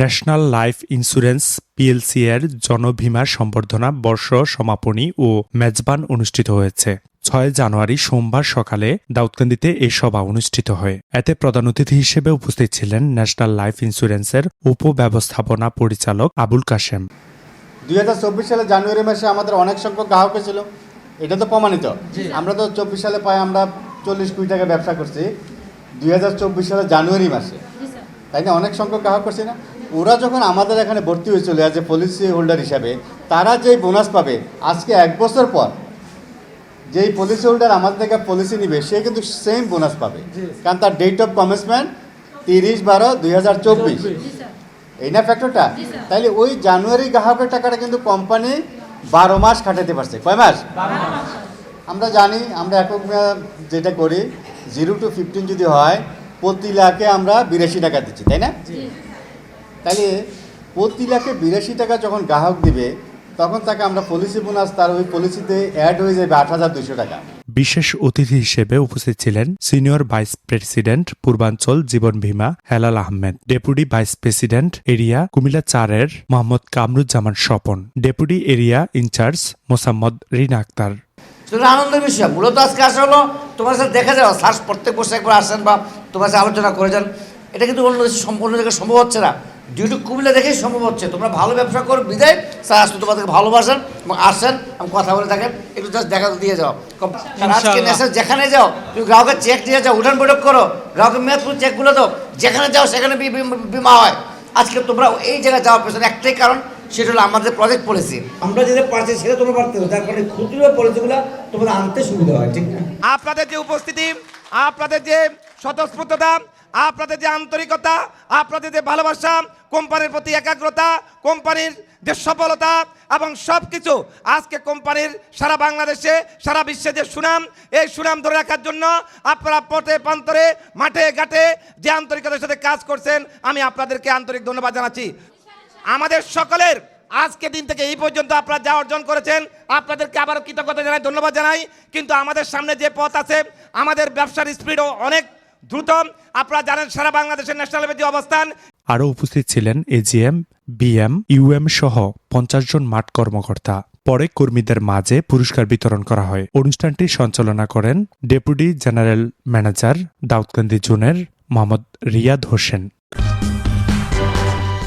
National life insurance PLC এর জনবীমা সম্বর্ধনা বর্ষ সমাপনী ও মেজবান অনুষ্ঠিত হয়েছে। ছয় জানুয়ারি সোমবার সকালে দাউদকান্দিতে এই সভা অনুষ্ঠিত হয়। এতে প্রধান অতিথি হিসেবে উপস্থিত ছিলেন ন্যাশনাল লাইফ ইন্স্যুরেন্সের উপব্যবস্থাপনা পরিচালক আবুল কাশেম। দুই হাজার চব্বিশ সালে জানুয়ারি মাসে আমাদের অনেক সংখ্যক গ্রাহক ছিল। এটা তো প্রমাণিত। আমরা তো চব্বিশ সালে প্রায় আমরা চল্লিশ কোটি টাকা ব্যবসা করছি দুই হাজার চব্বিশ সালে জানুয়ারি মাসে। তাই না? অনেক সংখ্যক গ্রাহক করছি না? ওরা যখন আমাদের এখানে ভর্তি হয়ে চলে এ পলিসি হোল্ডার হিসাবে তারা যেই বোনাস পাবে আজকে এক বছর পর যেই পলিসি হোল্ডার আমাদের থেকে পলিসি নিবে সে কিন্তু সেম বোনাস পাবে। কারণ তার ডেট অফ কমেন্সমেন্ট তিরিশ বারো দুই হাজার চব্বিশ। এই না ফ্যাক্টরটা তাইলে ওই জানুয়ারি গ্রাহকের টাকাটা কিন্তু কোম্পানি বারো মাস খাটাতে পারছে। কয় মাস। আমরা জানি আমরা একক যেটা করি জিরো টু ফিফটিন যদি হয় প্রতি লাখে আমরা বিরাশি টাকা দিচ্ছি তাই না? তাইলে প্রতি লাখে বিরাশি টাকা যখন গ্রাহক দিবে তখন তাকে আমরা পলিসি বোনাস তার ওই পলিসিতে অ্যাড হয়ে যাবে আট হাজার দুশো টাকা। বিশেষ অতিথি হিসেবে উপস্থিত ছিলেন সিনিয়র ভাইস প্রেসিডেন্ট পূর্বাঞ্চল জীবন Bhima Helal Ahmed deputy vice president area Comilla চারের Mohammad Kamruzzaman Swapan deputy area incharge Mosammat Rina Akter. সেটা আনন্দের বিষয়। মূলত আজকে আসা হলো তোমার সাথে দেখা যাও স্যার প্রত্যেক বছর একবার আসেন বা তোমার সাথে আলোচনা করে যান। এটা কিন্তু অন্য দেশে সম- অন্য জায়গায় সম্ভব হচ্ছে না। ডিউটি কুমিল্লা দেখেই সম্ভব হচ্ছে। তোমরা ভালো ব্যবসা করো বিদায়। স্যার আসলে তোমাদেরকে ভালোবাসেন এবং আসেন এবং কথা বলে থাকেন। একটু জাস্ট দেখা দিয়ে যাও। আজকে নেশা যেখানে যাও তুমি গ্রাহকের চেক দিয়ে যাও উঠান বৈঠক করো। গ্রাহকের মেয়াদপুর চেকগুলো দাও। যেখানে যাও সেখানে বিমা হয়। আজকে তোমরা এই জায়গায় যাওয়ার পেছনে একটাই কারণ সেটা হলো আমাদের প্রজেক্ট পলিসি আমরা যেটা পারছি সেটা তোমরা পারতে হবে তার কারণে ক্ষুদ্র পলিসিগুলো তোমাদের আনতে সুবিধা হয় ঠিক না? আপনাদের যে উপস্থিতি আপনাদের যে স্বতঃস্ফূর্ততা আপনাদের যে আন্তরিকতা আপনাদের যে ভালোবাসা কোম্পানির প্রতি একাগ্রতা কোম্পানির যে সফলতা এবং সব কিছু আজকে কোম্পানির সারা বাংলাদেশে সারা বিশ্বে যে সুনাম এই সুনাম ধরে রাখার জন্য আপনারা পথে প্রান্তরে মাঠে ঘাটে যে আন্তরিকতার সাথে কাজ করছেন আমি আপনাদেরকে আন্তরিক ধন্যবাদ জানাচ্ছি। আমাদের সকলের আজকে দিন থেকে এই পর্যন্ত আপনারা যা অর্জন করেছেন, আপনাদেরকে আবারও কৃতজ্ঞতা জানাই, ধন্যবাদ জানাই। কিন্তু আমাদের সামনে যে পথ আছে, আমাদের ব্যবসার স্পিডও অনেক দ্রুত। আপনারা জানেন, সারা বাংলাদেশের ন্যাশনাল যে অবস্থান। আরও উপস্থিত ছিলেন এজিএম বিএম ইউএম সহ পঞ্চাশ জন মাঠ কর্মকর্তা। পরে কর্মীদের মাঝে পুরস্কার বিতরণ করা হয়। অনুষ্ঠানটি সঞ্চালনা করেন ডেপুটি জেনারেল ম্যানেজার দাউদকান্দি জোনের মোহাম্মদ রিয়াদ হোসেন।